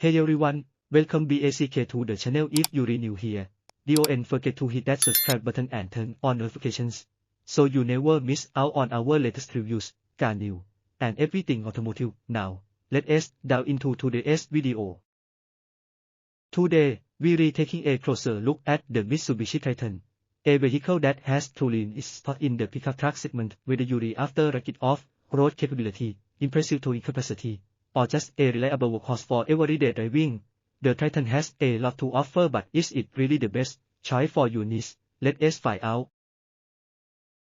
Hey everyone, welcome BACK to the channel if you are new here. Don't forget to hit that subscribe button and turn on notifications, so you never miss out on our latest reviews, car news, and everything automotive. Now, let's dive into today's video. Today, we're taking a closer look at the Mitsubishi Triton, a vehicle that has truly its spot in the pickup truck segment with you're after rocket off-road capability, impressive towing capacity, or just a reliable workhorse for everyday driving. The Triton has a lot to offer but is it really the best choice for your needs? Let's find out.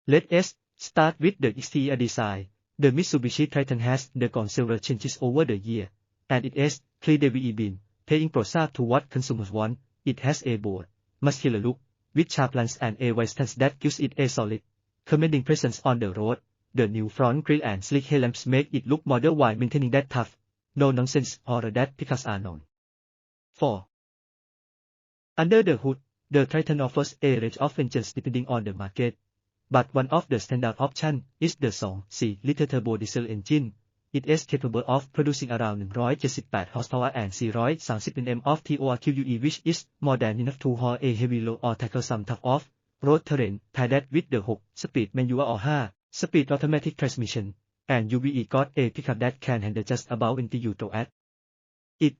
Let's start with the exterior design. The Mitsubishi Triton has undergone several changes over the year, and it has clearly been paying closer to what consumers want. It has a bold, muscular look, with sharp lines and a wide stance that gives it a solid, commanding presence on the road. The new front grille and sleek headlamps make it look modern while maintaining that tough, no-nonsense aura that pickups are known for. Under the hood, the Triton offers a range of engines depending on the market, but one of the standard options is the 2.4-liter turbo diesel engine. It is capable of producing around 178 horsepower and 430 Nm of torque which is more than enough to haul a heavy load or tackle some tough off-road terrain. Tie that with the 6-speed manual or 5 speed automatic transmission, and UBE got a pickup that can handle just about 20 you throw at it.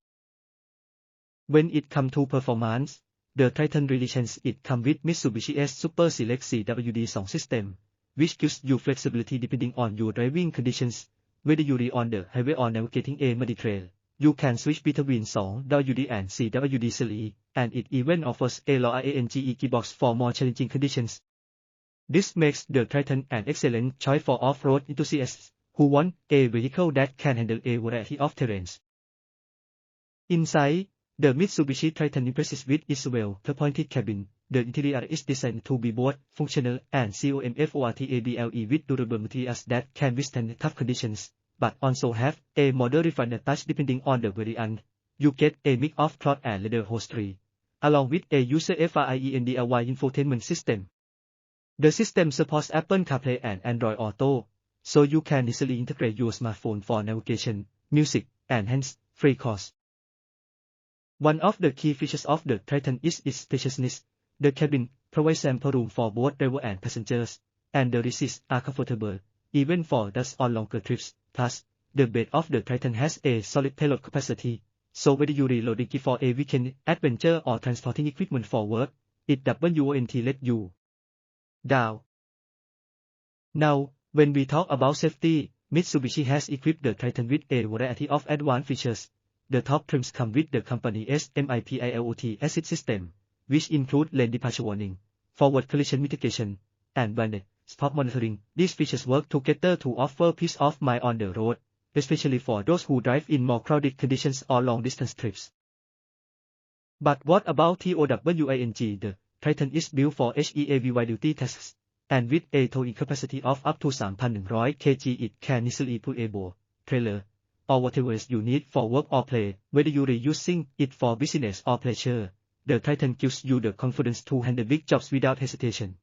When it comes to performance, the Triton really it comes with Mitsubishi's Super Select CWD sound system, which gives you flexibility depending on your driving conditions, whether you're on the highway or navigating a muddy trail. You can switch between 2WD and CWD series, and it even offers a low IANGE gearbox for more challenging conditions. This makes the Triton an excellent choice for off-road enthusiasts who want a vehicle that can handle a variety of terrains. Inside, the Mitsubishi Triton impresses with its well-appointed cabin. The interior is designed to be both functional and comfortable with durable materials that can withstand tough conditions, but also have a modern refined touch depending on the variant. You get a mix of cloth and leather upholstery, along with a user-friendly infotainment system. The system supports Apple CarPlay and Android Auto, so you can easily integrate your smartphone for navigation, music, and hands-free calls. One of the key features of the Triton is its spaciousness. The cabin provides ample room for both driver and passengers, and the seats are comfortable, even for those on longer trips. Plus, the bed of the Triton has a solid payload capacity, so whether you're loading for a weekend adventure or transporting equipment for work, it won't let you Now, when we talk about safety, Mitsubishi has equipped the Triton with a variety of advanced features. The top trims come with the company's MIPILOT assist system, which include lane departure warning, forward collision mitigation, and blind spot monitoring. These features work together to offer peace of mind on the road, especially for those who drive in more crowded conditions or long-distance trips. But what about TOWING? The Triton is built for HEAVY duty tasks, and with a towing capacity of up to 3,100 kg it can easily pull a boat, trailer, or whatever you need for work or play, whether you're using it for business or pleasure. The Triton gives you the confidence to handle big jobs without hesitation.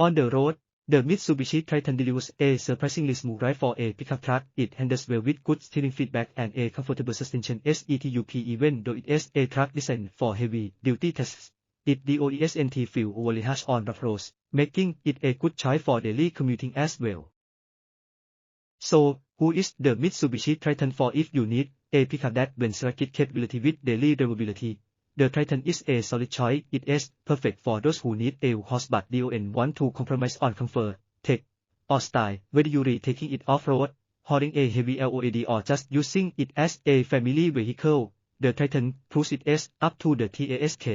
On the road, the Mitsubishi Triton delivers a surprisingly smooth ride for a pickup truck. It handles well with good steering feedback and a comfortable suspension SETUP even though it is a truck designed for heavy-duty tasks. It doesn't feel overly on rough roads, making it a good choice for daily commuting as well. So, who is the Mitsubishi Triton for if you need a pickup that blends rugged capability with daily drivability? The Triton is a solid choice. It is perfect for those who need a horse but don't want to compromise on comfort, tech, or style, whether you're taking it off-road, hauling a heavy LOAD or just using it as a family vehicle. The Triton proves it is up to the task.